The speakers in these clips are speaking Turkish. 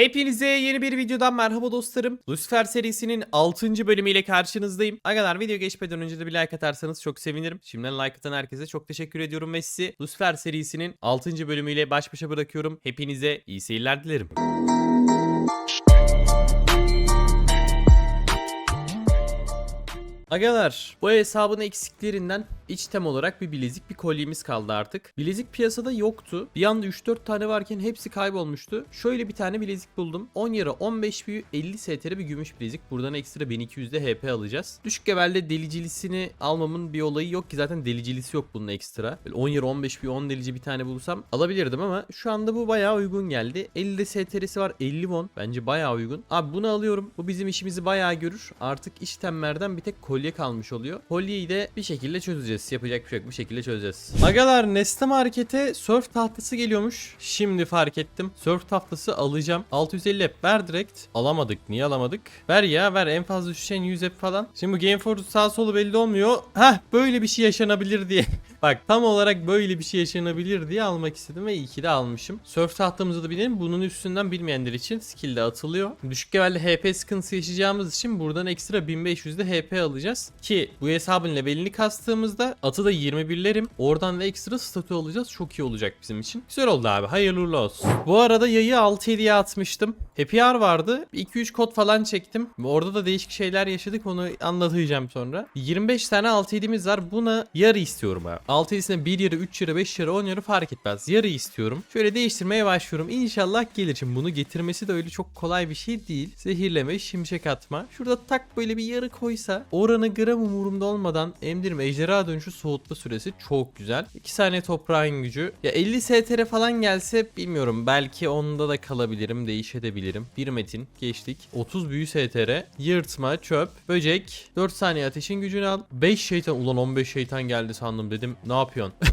Hepinize yeni bir videodan merhaba dostlarım. Lucifer serisinin 6. bölümüyle karşınızdayım. Arkadaşlar video geçmeden önce de bir like atarsanız çok sevinirim. Şimdiden like atan herkese çok teşekkür ediyorum ve sizi Lucifer serisinin 6. bölümüyle baş başa bırakıyorum. Hepinize iyi seyirler dilerim. Agalar bu hesabın eksiklerinden iç tem olarak bir bilezik bir kolyemiz kaldı artık. Bilezik piyasada yoktu. Bir anda 3-4 tane varken hepsi kaybolmuştu. Şöyle bir tane bilezik buldum. 10 yarı 15 büyü 50 STR bir gümüş bilezik. Buradan ekstra 1200'de HP alacağız. Düşük levelde delicilisini almamın bir olayı yok ki zaten delicilisi yok bunun ekstra. Böyle 10 yarı 15 büyü 10 delici bir tane bulursam alabilirdim ama şu anda bu bayağı uygun geldi. 50 de STR'si var 50 won. Bence bayağı uygun. Abi bunu alıyorum. Bu bizim işimizi bayağı görür. Artık iş temlerden bir tek kolye kalmış oluyor. Kolyeyi de bir şekilde çözeceğiz. Yapacak bir şey yok. Bir şekilde çözeceğiz. Agalar Neste Market'e surf tahtası geliyormuş. Şimdi fark ettim. Surf tahtası alacağım. 650 app ver direkt. Alamadık. Niye alamadık? Ver ya ver. En fazla düşen 100 app falan. Şimdi bu Game Force sağ solu belli olmuyor. Heh böyle bir şey yaşanabilir diye. Bak tam olarak böyle bir şey yaşanabilir diye almak istedim ve iyi ki de almışım. Surf tahtamızı da bilelim. Bunun üstünden bilmeyenler için skill de atılıyor. Düşük levelde HP sıkıntısı yaşayacağımız için buradan ekstra 1500'de HP alacağız. Ki bu hesabın levelini kastığımızda atı da 21'lerim. Oradan da ekstra statü alacağız. Çok iyi olacak bizim için. Güzel oldu abi. Hayırlı olsun. Bu arada yayı 6-7'ye atmıştım. Happy Hour vardı. 2-3 kod falan çektim. Orada da değişik şeyler yaşadık. Onu anlatacağım sonra. 25 tane 6-7'miz var. Buna yarı istiyorum abi. 6-7'sine 1 yarı, 3 yarı, 5 yarı, 10 yarı fark etmez. Yarı istiyorum. Şöyle değiştirmeye başlıyorum. İnşallah gelir. Şimdi bunu getirmesi de öyle çok kolay bir şey değil. Zehirleme, şimşek atma. Şurada tak böyle bir yarı koysa oranı gram umurumda olmadan emdirme. Ejderha dönüşü soğutma süresi çok güzel. 2 saniye toprağın gücü. Ya 50 STR falan gelse bilmiyorum. Belki onda da kalabilirim. Değişebilirim. Bir metin geçtik. 30 büyü STR. Yırtma, çöp, böcek. 4 saniye ateşin gücünü al. 5 şeytan. Ulan 15 şeytan geldi sandım dedim. Ne yapıyorsun?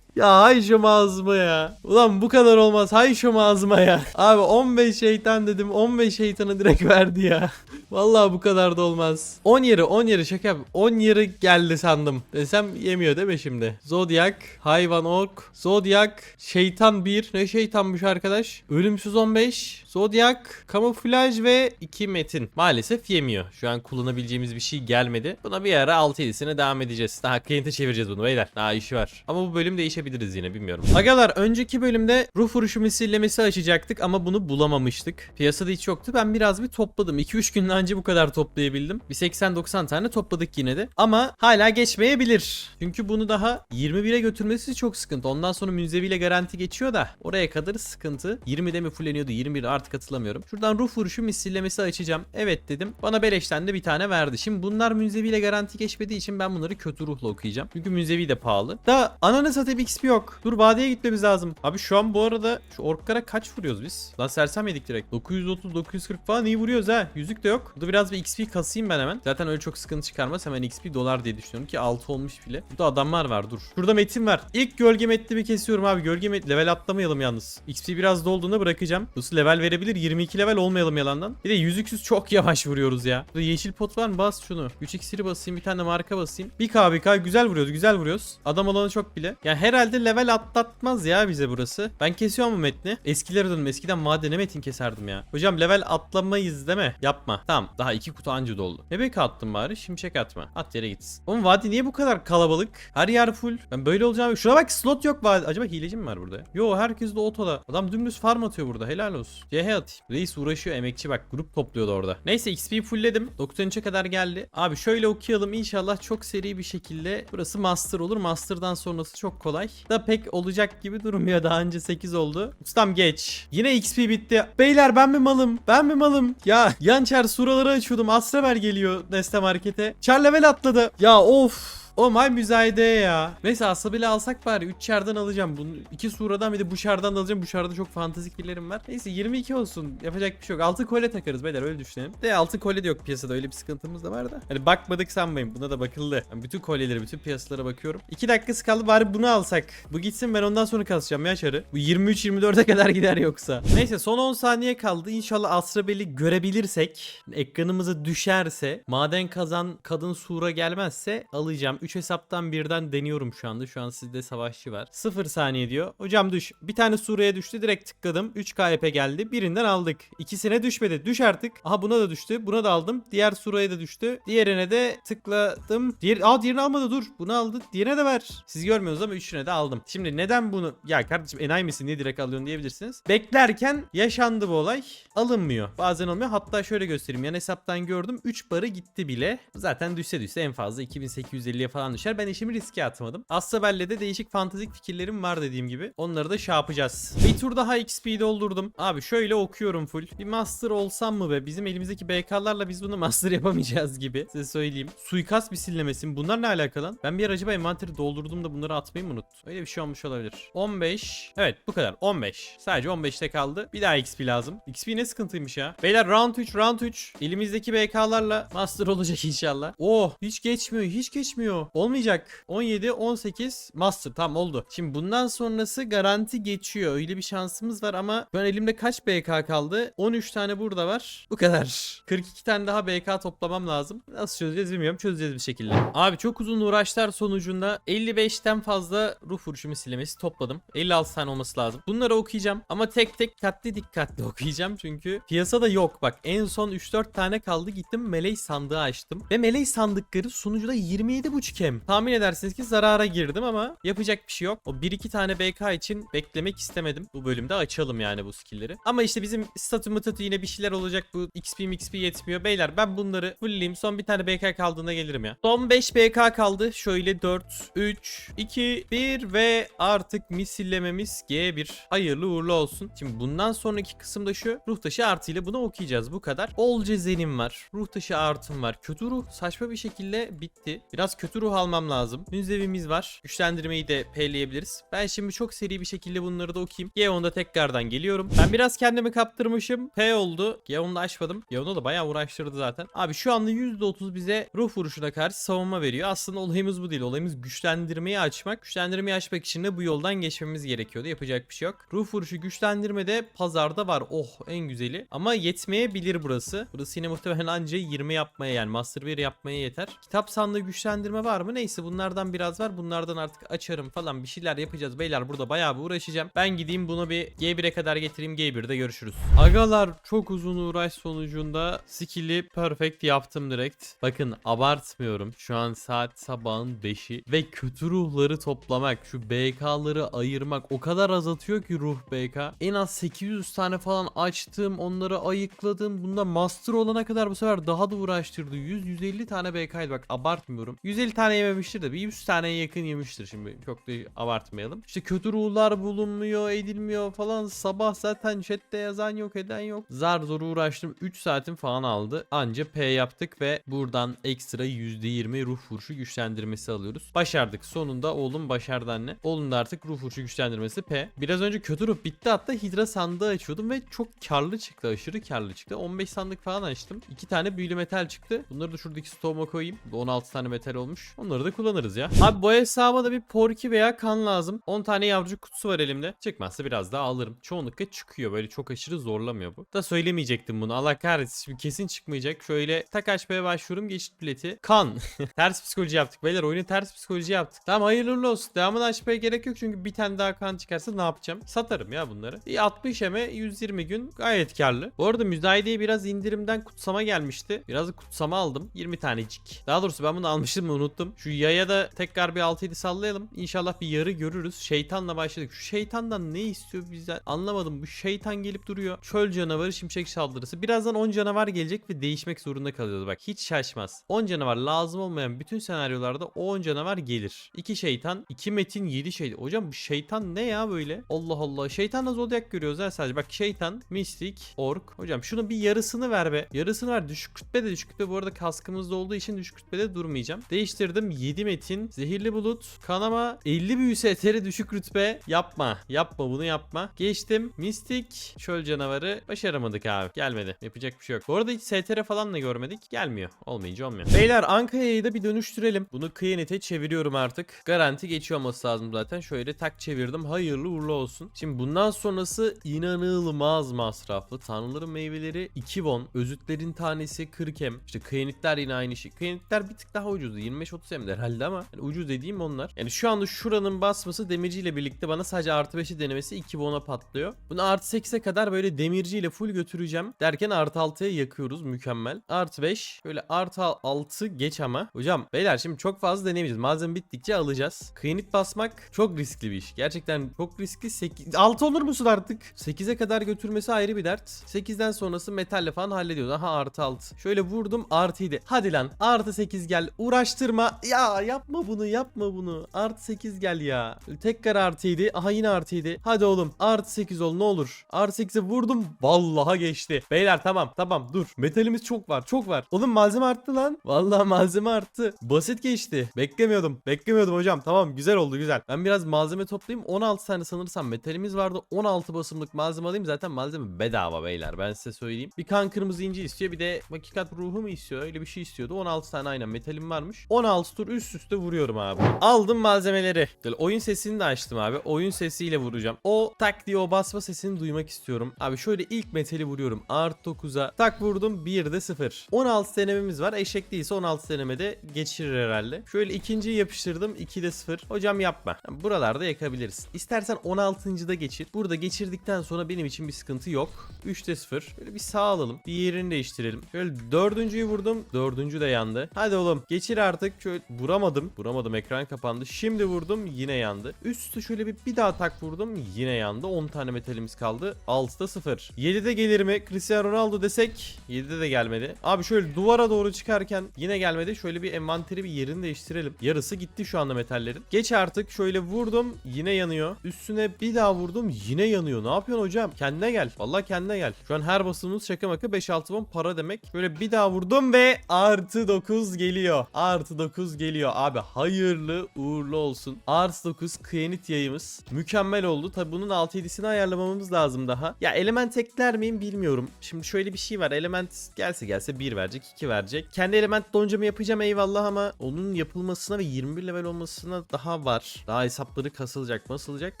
Ya hay şu ağzıma ya. Ulan bu kadar olmaz. Hay şu ağzıma ya. Abi 15 şeytan dedim. 15 şeytanı direkt verdi ya. Vallahi bu kadar da olmaz. 10 yeri 10 yeri şaka yap. 10 yeri geldi sandım. Desem yemiyor değil mi şimdi? Zodyak, hayvan ork, Zodyak, şeytan 1. Ne şeytanmış arkadaş? Ölümsüz 15, Zodyak, kamuflaj ve 2 metin. Maalesef yemiyor. Şu an kullanabileceğimiz bir şey gelmedi. Buna bir ara 6-7'sine devam edeceğiz. Daha kliente çevireceğiz bunu beyler. Daha işi var. Ama bu bölüm değişebiliriz yine bilmiyorum. Agalar önceki bölümde ruh vuruşu misillemesi açacaktık ama bunu bulamamıştık. Piyasada hiç yoktu. Ben biraz bir topladım. 2-3 gün önce bu kadar toplayabildim. Bir 80-90 tane topladık yine de. Ama hala geçmeyebilir. Çünkü bunu daha 21'e götürmesi çok sıkıntı. Ondan sonra münzeviyle garanti geçiyor da oraya kadar sıkıntı. 20'de mi fulleniyordu 21'de artık hatırlamıyorum. Şuradan ruh vuruşu misillemesi açacağım. Evet dedim. Bana beleşten de bir tane verdi. Şimdi bunlar münzeviyle garanti geçmediği için ben bunları kötü ruhla okuyacağım. Çünkü münzevi de pahalı. Da ananı satayım XP yok. Dur vadeye gitmemiz lazım. Abi şu an bu arada şu orklara kaç vuruyoruz biz? Lan sersem yedik direkt. 930 940 falan iyi vuruyoruz ha. Yüzük de yok. Burada biraz bir XP kasayım ben hemen. Zaten öyle çok sıkıntı çıkarmaz. Hemen XP dolar diye düşünüyorum ki 6 olmuş bile. Burada adamlar var dur. Şurada metin var. İlk gölge metni kesiyorum abi. Gölge met level atlamayalım yalnız. XP biraz dolduğunda bırakacağım. Nasıl level verebilir? 22 level olmayalım yalandan. Bir de yüzüksüz çok yavaş vuruyoruz ya. Burada yeşil pot var mı? Bas şunu. 3 iksiri basayım. Bir tane marka basayım. 1k 1k güzel vuruyoruz. Güzel vuruyoruz. Adam olanı çok bile. Yani herhalde level atlatmaz ya bize burası. Ben kesiyorum bu metni. Eskilere döndüm. Eskiden madene metin keserdim ya. Hocam level atlamayız mi? Yapma. Tamam. Daha iki kutu anca doldu. Ne bek attım bari? Şimşek atma. At yere gitsin. Oğlum vadi niye bu kadar kalabalık? Her yer full. Ben böyle olacağım. Şuna bak slot yok vadi. Acaba hileci mi var burada? Yo herkes de otoda. Adam dümdüz farm atıyor burada. Helal olsun. CH atayım. Reis uğraşıyor. Emekçi bak. Grup topluyordu orada. Neyse XP fullledim. 93'e kadar geldi. Abi şöyle okuyalım. İnşallah çok seri bir şekilde. Burası master olur. Master'dan sonrası çok kolay. Da pek olacak gibi durmuyor. Daha önce 8 oldu. Ustam geç. Yine XP bitti. Beyler ben mi malım? Ben mi malım? Ya yançer suraları açıyordum. Asrever geliyor Neste Market'e. Char level atladı. Ya of. O may müzayede ya. Neyse asla bile alsak bari 3 şardan alacağım. Bunu iki suradan bir de bu şardan da alacağım. Bu şarda çok fantastik birilerim var. Neyse 22 olsun. Yapacak bir şey yok. Altı kolye takarız beyler öyle düşünelim. De altı kolye de yok piyasada öyle bir sıkıntımız da var da. Hani bakmadık sanmayın. Buna da bakıldı. Ben bütün kolyeleri, bütün piyasalara bakıyorum. 2 dakikası kaldı bari bunu alsak. Bu gitsin ben ondan sonra kasacağım ya çarı. Bu 23-24'e kadar gider yoksa. Neyse son 10 saniye kaldı. İnşallah Asrabel'i görebilirsek, ekranımıza düşerse, maden kazan kadın sura gelmezse alacağım. 3 hesaptan birden deniyorum şu anda. Şu an sizde savaşçı var. 0 saniye diyor. Hocam düş. Bir tane Suriye düştü. Direkt tıkladım. 3 KP geldi. Birinden aldık. İkisine düşmedi. Düş artık. Aha buna da düştü. Buna da aldım. Diğer Suriye de düştü. Diğerine de tıkladım. Diğer Aa diğerini almadı dur. Bunu aldı. Diğerine de ver. Siz görmüyorsunuz ama üçüne de aldım. Şimdi neden bunu ya kardeşim enayi misin niye direkt alıyorsun diyebilirsiniz. Beklerken yaşandı bu olay. Alınmıyor. Bazen olmuyor. Hatta şöyle göstereyim. Yan hesaptan gördüm. 3 barı gitti bile. Zaten düşse düşse en fazla 2850'ye falan düşer. Ben işimi riske atmadım. Astabel'le de değişik fantastik fikirlerim var dediğim gibi. Onları da şey yapacağız. Bir tur daha XP doldurdum. Abi şöyle okuyorum full. Bir master olsam mı be? Bizim elimizdeki BK'larla biz bunu master yapamayacağız gibi. Size söyleyeyim. Suikast misillemesi mi? Bunlar ne alakalı lan? Ben bir ara acaba envanteri doldurdum da bunları atmayı mı unuttum? Öyle bir şey olmuş olabilir. 15. Evet bu kadar. 15. Sadece 15'te kaldı. Bir daha XP lazım. XP ne sıkıntıymış ya. Beyler round 3 round 3. Elimizdeki BK'larla master olacak inşallah. Oh hiç geçmiyor hiç geçmiyor. Olmayacak. 17 18 master tamam oldu. Şimdi bundan sonrası garanti geçiyor. Öyle bir şansımız var ama ben elimde kaç BK kaldı? 13 tane burada var. Bu kadar. 42 tane daha BK toplamam lazım. Nasıl çözeceğiz bilmiyorum. Çözeceğiz bir şekilde. Abi çok uzun uğraşlar sonucunda 55'ten fazla ruh vuruşu misillemesi topladım. 56 tane olması lazım. Bunları okuyacağım ama tek tek dikkatli dikkatli okuyacağım çünkü piyasada yok. Bak en son 3-4 tane kaldı gittim melek sandığı açtım. Ve melek sandıkları sunucuda 27.5 hem. Tahmin edersiniz ki zarara girdim ama yapacak bir şey yok. O 1-2 tane BK için beklemek istemedim. Bu bölümde açalım yani bu skill'leri. Ama işte bizim statü mıtatü yine bir şeyler olacak. Bu XP XP yetmiyor. Beyler ben bunları fullleyeyim. Son bir tane BK kaldığında gelirim ya. Son 5 BK kaldı. Şöyle 4, 3, 2, 1 ve artık misillememiz G1. Hayırlı uğurlu olsun. Şimdi bundan sonraki kısımda şu. Ruh taşı artıyla bunu okuyacağız. Bu kadar. Bolca zenim var. Ruh taşı artım var. Kötü ruh saçma bir şekilde bitti. Biraz kötü ruh almam lazım. Münzevimiz var. Güçlendirmeyi de paylayabiliriz. Ben şimdi çok seri bir şekilde bunları da okuyayım. G10'da tekrardan geliyorum. Ben biraz kendimi kaptırmışım. P oldu. G10'da açmadım. G10'da da bayağı uğraştırdı zaten. Abi şu anda %30 bize ruh vuruşuna karşı savunma veriyor. Aslında olayımız bu değil. Olayımız güçlendirmeyi açmak. Güçlendirmeyi açmak için de bu yoldan geçmemiz gerekiyordu. Yapacak bir şey yok. Ruh vuruşu güçlendirme de pazarda var. Oh en güzeli. Ama yetmeyebilir burası. Burası yine muhtemelen anca 20 yapmaya yani Master 1 yapmaya yeter. Kitap sandığı güçlendirme var mı? Neyse bunlardan biraz var. Bunlardan artık açarım falan bir şeyler yapacağız. Beyler burada bayağı bir uğraşacağım. Ben gideyim bunu bir G1'e kadar getireyim. G1'de görüşürüz. Agalar çok uzun uğraş sonucunda skill'i perfect yaptım direkt. Bakın abartmıyorum. Şu an saat sabahın 5'i ve kötü ruhları toplamak, şu BK'ları ayırmak o kadar azaltıyor ki ruh BK. En az 800 tane falan açtım, onları ayıkladım. Bunda master olana kadar bu sefer daha da uğraştırdı. 100-150 tane BK'ydı bak abartmıyorum. 150 tane yememiştir de bir 100 taneye yakın yemiştir şimdi. Çok da abartmayalım. İşte kötü ruhlar bulunmuyor, edilmiyor falan. Sabah zaten chatte yazan yok, eden yok. Zar zor uğraştım. 3 saatim falan aldı. Anca P yaptık ve buradan ekstra %20 ruh vuruşu güçlendirmesi alıyoruz. Başardık. Sonunda oğlum başardı anne. Oğlum da artık ruh vuruşu güçlendirmesi P. Biraz önce kötü ruh bitti hatta hidra sandığı açıyordum ve çok karlı çıktı. Aşırı karlı çıktı. 15 sandık falan açtım. 2 tane büyülü metal çıktı. Bunları da şuradaki stoğuma koyayım. 16 tane metal olmuş. Onları da kullanırız ya. Abi bu hesaba da bir porki veya kan lazım. 10 tane yavrucuk kutusu var elimde. Çıkmazsa biraz daha alırım. Çoğunlukla çıkıyor. Böyle çok aşırı zorlamıyor bu. Da söylemeyecektim bunu. Allah kahretsin. Kesin çıkmayacak. Şöyle tak açmaya başlıyorum. Geçit bileti. Kan. ters psikoloji yaptık. Beyler oyunu ters psikoloji yaptık. Tamam hayırlı olsun. Devamını açmaya gerek yok. Çünkü bir tane daha kan çıkarsa ne yapacağım? Satarım ya bunları. Bir 60 eme 120 gün gayet karlı. Bu arada müzayedeye biraz indirimden kutsama gelmişti. Biraz da kutsama aldım. 20 tanecik. Daha doğrusu ben bunu almıştım mı unuttum. Şu yaya da tekrar bir 6-7 sallayalım. İnşallah bir yarı görürüz. Şeytanla başladık. Şu şeytandan ne istiyor bizden? Anlamadım. Bu şeytan gelip duruyor. Çöl canavarı şimşek saldırısı. Birazdan 10 canavar gelecek ve değişmek zorunda kalıyordu. Bak hiç şaşmaz. 10 canavar lazım olmayan bütün senaryolarda o 10 canavar gelir. 2 şeytan, 2 metin, 7 şey. Hocam bu şeytan ne ya böyle? Allah Allah. Şeytanla zodyak görüyoruz ha sadece. Bak şeytan, mistik, ork. Hocam şunu bir yarısını ver be. Yarısını ver. Düşük rütbe de düşük rütbe. Bu arada kaskımızda olduğu için düşük rütbede durmayacağım. Değiştirdim. 7 metin, zehirli bulut, kanama, 50 büyüsü eteri düşük rütbe. Yapma. Yapma bunu yapma. Geçtim. Mistik, çöl canavarı. Başaramadık abi. Gelmedi. Yapacak bir şey yok. Bu arada hiç STR falan da görmedik. Gelmiyor. Olmayınca olmuyor. Beyler Anka'yı da bir dönüştürelim. Bunu kıyanete çeviriyorum artık. Garanti geçiyor olması lazım zaten. Şöyle tak çevirdim. Hayırlı uğurlu olsun. Şimdi bundan sonrası inanılmaz masraflı. Tanrıların meyveleri 2 won. Özütlerin tanesi 40 hem. İşte kıyanetler yine aynı şey. Kıyanetler bir tık daha ucuzdu. 25-30 25-30 hem de herhalde ama yani ucuz dediğim onlar. Yani şu anda şuranın basması demirciyle birlikte bana sadece artı 5'i denemesi 2 bona patlıyor. Bunu artı 8'e kadar böyle demirciyle full götüreceğim. Derken artı 6'ya yakıyoruz mükemmel. Artı 5 böyle artı 6 geç ama. Hocam beyler şimdi çok fazla denemeyeceğiz. Malzeme bittikçe alacağız. Kıyanit basmak çok riskli bir iş. Gerçekten çok riskli. 8, 6 olur musun artık? 8'e kadar götürmesi ayrı bir dert. 8'den sonrası metalle falan hallediyoruz. Aha artı 6. Şöyle vurdum artı 7. Hadi lan artı 8 gel. Uğraştırma. Ya yapma bunu yapma bunu. Artı 8 gel ya. Tekrar artı 7. Aha yine artı 7. Hadi oğlum artı 8 ol ne olur. Artı 8'e vurdum. Vallahi geçti. Beyler tamam tamam dur. Metalimiz çok var çok var. Oğlum malzeme arttı lan. Vallahi malzeme arttı. Basit geçti. Beklemiyordum. Beklemiyordum hocam. Tamam güzel oldu güzel. Ben biraz malzeme toplayayım. 16 tane sanırsam metalimiz vardı. 16 basımlık malzeme alayım. Zaten malzeme bedava beyler. Ben size söyleyeyim. Bir kan kırmızı inci istiyor. Bir de hakikat ruhu mu istiyor? Öyle bir şey istiyordu. 16 tane aynen metalim varmış. 16 tur üst üste vuruyorum abi. Aldım malzemeleri. Oyun sesini de açtım abi. Oyun sesiyle vuracağım. O tak diye o basma sesini duymak istiyorum. Abi şöyle ilk metali vuruyorum. Art 9'a tak vurdum. 1'de 0. 16 denememiz var. Eşek değilse 16 denemede geçirir herhalde. Şöyle ikinciyi yapıştırdım. 2'de 0. Hocam yapma. Buralarda yakabiliriz. İstersen 16. da geçir. Burada geçirdikten sonra benim için bir sıkıntı yok. 3'te 0. Böyle bir sağ alalım. Bir yerini değiştirelim. Şöyle dördüncüyü vurdum. Dördüncü de yandı. Hadi oğlum geçir artık. Şöyle vuramadım. Vuramadım ekran kapandı. Şimdi vurdum yine yandı. Üstü şöyle bir, bir daha tak vurdum. Yine yandı. 10 tane metalimiz kaldı. 6'da 0. 7'de gelir mi? Cristiano Ronaldo desek 7'de de gelmedi. Abi şöyle duvara doğru çıkarken yine gelmedi. Şöyle bir envanteri bir yerini değiştirelim. Yarısı gitti şu anda metallerin. Geç artık. Şöyle vurdum. Yine yanıyor. Üstüne bir daha vurdum. Yine yanıyor. Ne yapıyorsun hocam? Kendine gel. Vallahi kendine gel. Şu an her basımımız şaka maka 5-6 bon para demek. Böyle bir daha vurdum ve artı 9 geliyor. Artı 9 geliyor. Abi hayırlı uğurlu olsun. Artı 9 kıyanit yayımız. Mükemmel oldu. Tabi bunun 6-7'sini ayarlamamız lazım daha. Ya element ekler miyim bilmiyorum. Şimdi şöyle bir şey var. Element gelse gelse 1 verecek 2 verecek. Kendi element doncamı yapacağım eyvallah ama onun yapılmasına ve 21 level olmasına daha var. Daha hesapları kasılacak masılacak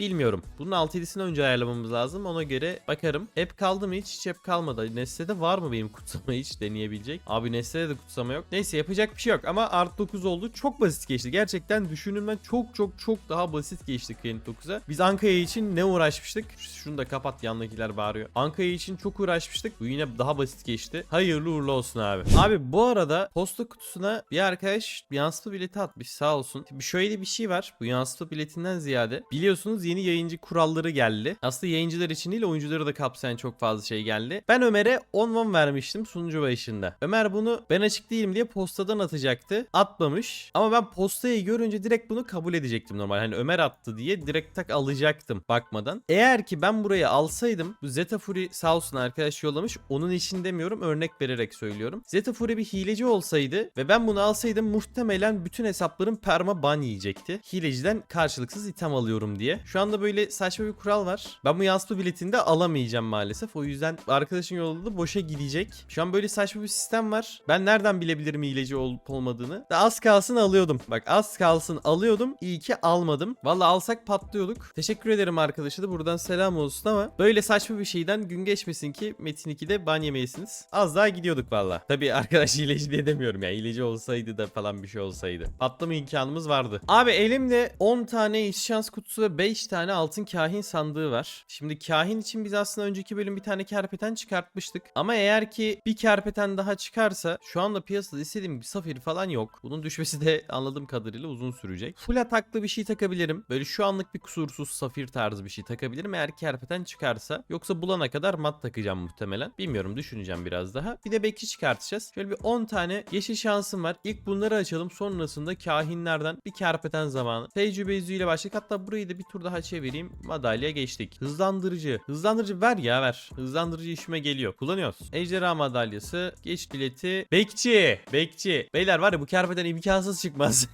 bilmiyorum. Bunun 6-7'sini önce ayarlamamız lazım. Ona göre bakarım. App kaldı mı hiç? Hiç app kalmadı. Nesne'de var mı benim kutsama hiç deneyebilecek? Abi Nesne'de de kutsama yok. Neyse yapacak bir şey yok ama art 9 oldu. Çok basit geçti. Gerçekten düşündüğümden çok çok çok daha basit geçti Kıyanet 9'a. Biz Ankaya için ne uğraşmıştık? Şunu da kapat yandakiler bağırıyor. Ankaya için çok uğraşmıştık. Bu yine daha basit geçti. Hayırlı uğurlu olsun abi. Abi bu arada posta kutusuna bir arkadaş yansıtma bileti atmış sağ olsun. Bir şöyle bir şey var. Bu yansıtma biletinden ziyade biliyorsunuz yeni yayıncı kuralları geldi. Aslında yayıncılar için değil oyuncuları da kapsayan çok fazla şey geldi. Ben Ömer'e 10 won vermiştim sunucu başında. Ömer bunu ben açık değilim diye postadan atacaktı. Atmamış. Ama ben postayı görünce direkt bunu kabul edecektim normal. Hani Ömer attı diye direkt tak alacaktım bakmadan. Eğer ki ben burayı alsaydım Zeta Fury sağ olsun arkadaş yollamış. Onun için demiyorum örnek vererek söylüyorum. Zeta Fury bir hileci olsaydı ve ben bunu alsaydım muhtemelen bütün hesaplarım perma ban yiyecekti. Hileciden karşılıksız item alıyorum diye. Şu anda böyle saçma bir kural var. Ben bu yansıtma biletini de alamayacağım maalesef. O yüzden arkadaşın yolladığı boşa gidecek. Şu an böyle saçma bir sistem var. Ben nereden bilebilirim hileci olup olmadığını? Da az kalsın alıyordum. Bak az kalsın alıyordum. İyi ki almadım. Valla alsak patlıyorduk. Teşekkür ederim arkadaşa da buradan selam olsun ama böyle saçma bir şeyden gün geçmesin ki Metin 2'de ban yemeyesiniz. Az daha gidiyorduk valla. Tabi arkadaş hileci diye demiyorum ya. Hileci olsaydı da falan bir şey olsaydı. Patlama imkanımız vardı. Abi elimde 10 tane iş şans kutusu ve 5 tane altın kahin sandığı var. Şimdi kahin için biz aslında önceki bölüm bir tane kerpeten çıkartmıştık. Ama eğer ki bir kerpeten daha çıkarsa şu anda piyasada istediğim bir safir falan yok. Bunun düşmesi de anladığım kadarıyla uzun sürecek. Full ataklı bir şey takabilirim. Böyle şu anlık bir kusursuz safir tarzı bir şey takabilirim eğer kerpeten çıkarsa. Yoksa bulana kadar mat takacağım muhtemelen. Bilmiyorum düşüneceğim biraz daha. Bir de bekçi çıkartacağız. Şöyle bir 10 tane yeşil şansım var. İlk bunları açalım. Sonrasında kahinlerden bir kerpeten zamanı. Tecrübe yüzüğüyle başladık. Hatta burayı da bir tur daha çevireyim. Madalya geçtik. Hızlandırıcı. Hızlandırıcı ver ya ver. Hızlandırıcı işime geliyor. Kullanıyoruz. Ejderha madalyası. Geç bileti. Bekçi. Bekçi. Beyler var ya bu kerpeten imkansız çıkmaz.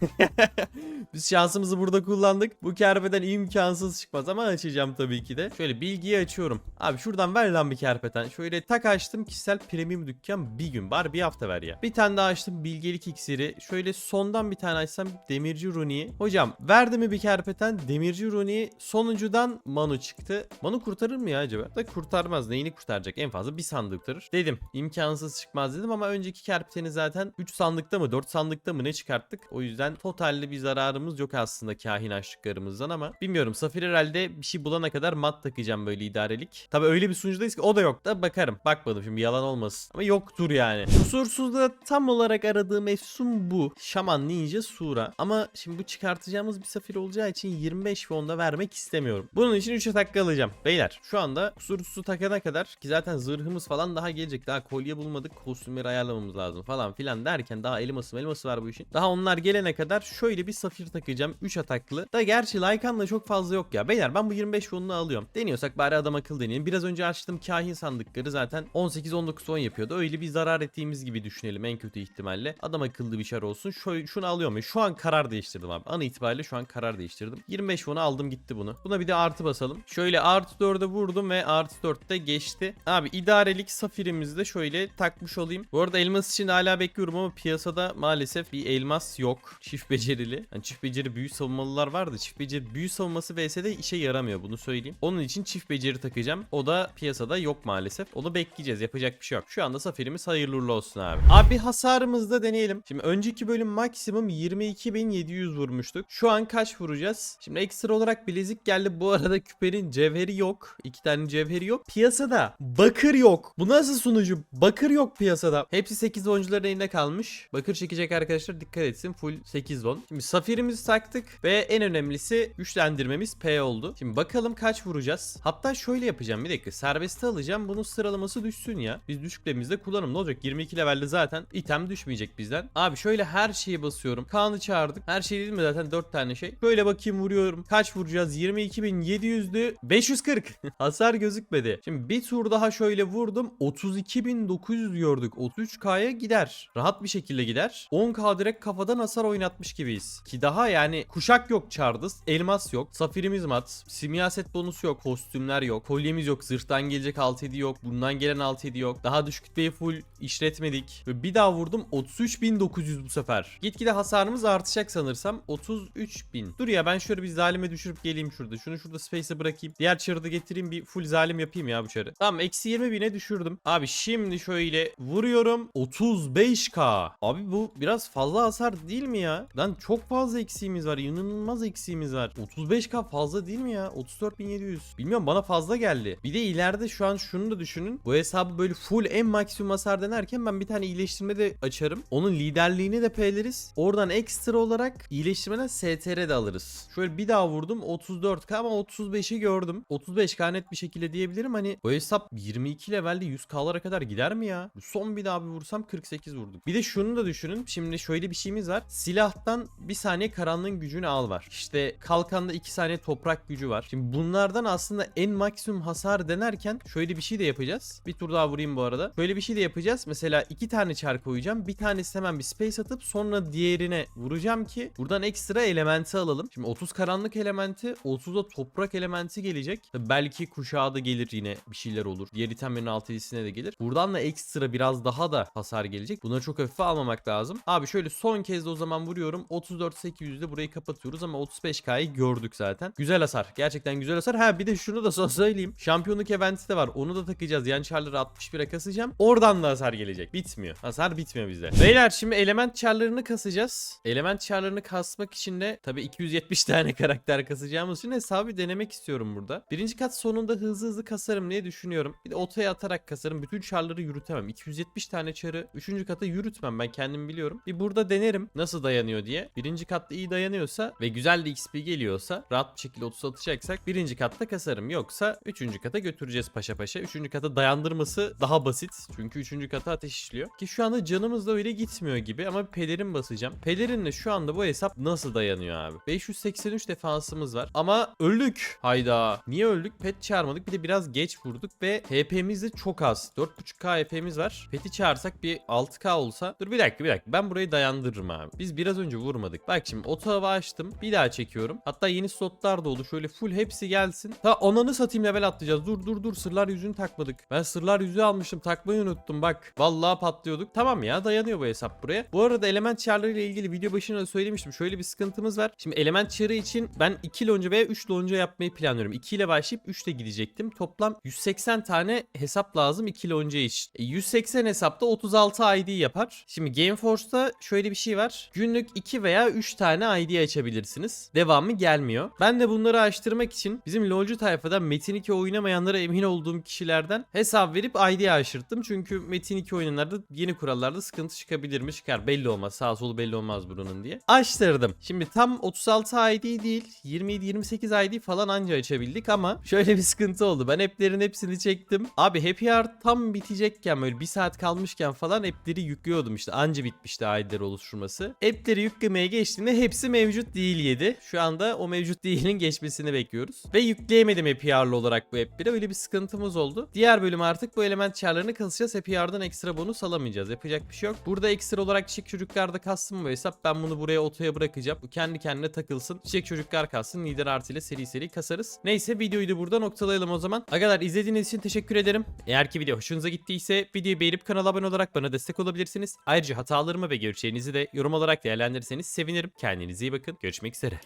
Biz şansımızı burada kullandık. Bu kerpeten imkansız çıkmaz ama açacağım tabii ki de. Şöyle bilgiyi açıyorum. Abi şuradan ver lan bir kerpeten. Şöyle tak açtım kişisel premium dükkan bir gün. Bari bir hafta ver ya. Bir tane daha açtım bilgelik iksiri. Şöyle sondan bir tane açsam demirci runiği. Hocam verdi mi bir kerpeten demirci runiği sonuncudan Manu çıktı. Manu kurtarır mı ya acaba? Da kurtarmaz. Neyini kurtaracak? En fazla bir sandık. Dedim imkansız çıkmaz dedim ama önceki kerpeteni zaten 3 sandıkta mı 4 sandıkta mı ne ne çıkarttık. O yüzden totalde bir zararımız yok aslında kahin açtıklarımızdan ama bilmiyorum Safir herhalde bir şey bulana kadar mat takacağım böyle idarelik. Tabi öyle bir sunucudayız ki o da yok da bakarım. Bakmadım şimdi yalan olmasın. Ama yoktur yani. Kusursuzda tam olarak aradığım efsun bu. Şaman Ninja Sura. Ama şimdi bu çıkartacağımız bir Safir olacağı için 25 fonda vermek istemiyorum. Bunun için 3 atak alacağım. Beyler şu anda kusursuzu takana kadar ki zaten zırhımız falan daha gelecek. Daha kolye bulmadık. Kostümleri ayarlamamız lazım falan filan derken daha elması elması var bu işin. Daha onlar gelene kadar şöyle bir Safir takacağım. 3 ataklı. Da gerçi Lycan'da çok fazla yok ya. Beyler ben bu 25 fonunu alıyorum. Deniyorsak bari adam akıl deneyelim. Biraz önce açtım kahin sandıkları zaten 18-19 fon yapıyordu. Öyle bir zarar ettiğimiz gibi düşünelim en kötü ihtimalle. Adam akıllı bir şar olsun. Şöyle, şunu alıyorum. ya. Şu an karar değiştirdim abi. An itibariyle şu an karar değiştirdim. 25 fonu aldım gitti bunu. Buna bir de artı basalım. Şöyle artı 4'e vurdum ve artı 4'te geçti. Abi idarelik safirimizi de şöyle takmış olayım. Bu arada elmas için hala bekliyorum ama piyasada maalesef bir elmas yok. Çift becerili. Yani çift beceri büyü savunmalılar vardı. Çift beceri büyü savunması vs'de işe yaramıyor bunu söyleyeyim. Onun için çift beceri takacağım. O da piyasada yok maalesef. Onu bekleyeceğiz. Yapacak bir şey yok. Şu anda safirimiz hayırlı uğurlu olsun abi. Abi hasarımızı da deneyelim. Şimdi önceki bölüm maksimum 22.700 vurmuştuk. Şu an kaç vuracağız? Şimdi ekstra olarak bilezik geldi. Bu arada küpenin cevheri yok. İki tane cevheri yok. Piyasada bakır yok. Bu nasıl sunucu? Bakır yok piyasada. Hepsi 8 oyuncuların elinde kalmış. Bakır çekecek arkadaşlar dikkat etsin. Full 8 won. Şimdi safirimizi taktık ve en önemlisi güçlendirmemiz P oldu. Şimdi bakalım kaç vuracağız. Hatta şöyle yapacağım bir dakika. Serbeste alacağım. Bunun sıralaması düşsün ya. Biz düşüklerimizde kullanalım. Ne olacak? 22 levelde zaten item düşmeyecek bizden. Abi şöyle her şeyi basıyorum. Kaan'ı çağırdık. Her şey değil mi zaten 4 tane şey. Şöyle bakayım vuruyorum. Kaç vuracağız? 22.700'dü. 540. Hasar gözükmedi. Şimdi bir tur daha şöyle vurdum. 32.900 gördük. 33K'ya gider. Rahat bir şekilde gider. 10K direkt kafadan hasar oynatmış gibiyiz. Ki daha yani kuşak yok çardız. Elmas yok. Safirimiz mat. Simyaset bonusu yok. Kostümler yok. Kolyemiz yok. Zırhtan gelecek 6-7 yok. Bundan gelen 6-7 yok. Daha düşük kütleyi full işletmedik. Ve bir daha vurdum. 33.900 bu sefer. Gitgide hasarımız artacak sanırsam. 33.000. Dur ya ben şöyle bir zalime düşürüp geleyim şurada. Şunu şurada space'e bırakayım. Diğer çarı da getireyim bir full zalim yapayım ya bu çarı. Tamam eksi 20 bine düşürdüm. Abi şimdi şöyle vuruyorum. 35k. Abi bu biraz fazla hasar değil mi ya? Lan çok fazla eksiğimiz var. İnanılmaz eksiğimiz var. 35k fazla değil mi ya? 34.700. Bilmiyorum bana fazla geldi. Bir de ileride şu an şunu da düşünün. Bu hesabı böyle full en maksimum hasar denerken ben bir tane iyileştirme de açarım. Onun liderliğini de peyleriz. Oradan ekstra olarak iyileştirmeden STR de alırız. Şöyle bir daha vurdum 34k ama 35'i gördüm. 35k net bir şekilde diyebilirim. Hani bu hesap 22 levelde 100k'lara kadar gider mi ya? Son bir daha bir vursam 48 vurduk. Bir de şunu da düşünün. Şimdi şöyle bir şeyimiz var. Silahtan bir saniye karanlığın gücünü al var. İşte kalkanda 2 saniye toprak gücü var. Şimdi bunlardan aslında en maksimum hasar denerken şöyle bir şey de yapacağız. Bir tur daha vurayım bu arada. Şöyle bir şey de yapacağız. Mesela iki tane çar koyacağım. Bir tanesi hemen bir space atıp sonra diğerine vuracağım ki buradan ekstra elementi alalım. Şimdi 30 karanlık elementi 30'da toprak elementi gelecek. Belki kuşağı da gelir yine bir şeyler olur. Diğer itemlerin alt de gelir. Buradan da ekstra biraz daha da hasar gelecek. Bunları çok hafife almamak lazım. Abi şöyle son kez de o zaman vuruyorum. 34.800'de burayı kapatıyoruz ama 35k'yı gördük zaten. Güzel hasar. Gerçekten güzel hasar. Ha bir de şunu da söyleyeyim. Şampiyonluk eventi de var. Onu da takacağız. Yan çarları 61'e kasacağım. Oradan da hasar gelecek. Bitmiyor. Hasar bitmiyor bizde. Beyler şimdi element çarlarını kasacağız. Element çarlarını kasmak için de tabii 270 tane karakter kasacağımız için hesabı denemek istiyorum burada. Birinci kat sonunda hızlı hızlı kasarım diye düşünüyorum. Bir de otoya atarak kasarım. Bütün çarları yürütemem. 270 tane çarı 3. kata yürütmem ben kendim biliyorum. Bir burada denerim nasıl dayanıyor diye. Birinci katta iyi dayanıyorsa ve güzel de XP geliyorsa rahat bir şekilde 30 atacaksak birinci katta kasarım. Yoksa 3. kata götüreceğiz paşa paşa. 3. kata dayandırması daha basit. Çünkü 3. kata ateş işliyor. Ki şu anda canımız da öyle gitmiyor gibi ama pelerin basacağım. Pelerinle şu anda bu hesap nasıl dayanıyor abi? 583 defansımız var ama öldük. Hayda. Niye öldük? Pet çağırmadık. Bir de biraz geç vurduk ve HP'miz de çok az. 4.5k HP'miz var. Pet'i çağırsak bir 6k olsa. Dur bir dakika bir dakika. Ben burayı dayandırırım abi. Biz biraz önce vurmadık. Bak şimdi oto hava açtım. Bir daha çekiyorum. Hatta yeni slotlar da oldu. Şöyle full hepsi gelsin. Ta onanı satayım level atlayacağız. Dur dur dur. Sırlar yüzünü takmadık. Ben sırlar yüzüğü almıştım. Takmayı unuttum bak. Vallahi patlıyorduk. Tamam ya dayanıyor bu hesap buraya. Bu arada element çarları ile ilgili video başında da söylemiştim. Şöyle bir sıkıntımız var. Şimdi element çarı için ben 2 lonca veya 3 lonca yapmayı planlıyorum. 2 ile başlayıp 3 ile gidecektim. Toplam 180 tane hesap lazım 2 lonca için. E, 180 hesapta 36 ID yapar. Şimdi Gameforce'da şöyle şöyle bir şey var. Günlük 2 veya 3 tane ID açabilirsiniz. Devamı gelmiyor. Ben de bunları açtırmak için bizim LoL'cu tayfada Metin 2 oynamayanlara emin olduğum kişilerden hesap verip ID açtırttım. Çünkü Metin 2 oyunlarda yeni kurallarda sıkıntı çıkabilir mi? Çıkar. Belli olmaz. Sağ solu belli olmaz bunun diye. Açtırdım. Şimdi tam 36 ID değil 27-28 ID falan anca açabildik ama şöyle bir sıkıntı oldu. Ben app'lerin hepsini çektim. Abi Happy Hour tam bitecekken böyle bir saat kalmışken falan app'leri yüklüyordum işte. Anca bitmişti ID'ler oluşturması. App'leri yüklemeye geçtiğimde hepsi mevcut değil yedi. Şu anda o mevcut değilin geçmesini bekliyoruz. Ve yükleyemedim Hour'lı olarak bu app'leri. Öyle bir sıkıntımız oldu. Diğer bölüm artık bu element çarlarını kasacağız. Happy Hour'dan ekstra bonus alamayacağız. Yapacak bir şey yok. Burada ekstra olarak çiçek çocuklarda kastım bu hesap. Ben bunu buraya otoya bırakacağım. Bu kendi kendine takılsın. Çiçek çocuklar kalsın. Lider artıyla seri seri kasarız. Neyse videoyu da burada noktalayalım o zaman. Arkadaşlar izlediğiniz için teşekkür ederim. Eğer ki video hoşunuza gittiyse videoyu beğenip kanala abone olarak bana destek olabilirsiniz. Ayrıca hatalarımı ve görüşlerinizi de yorum olarak değerlendirirseniz sevinirim. Kendinize iyi bakın. Görüşmek üzere.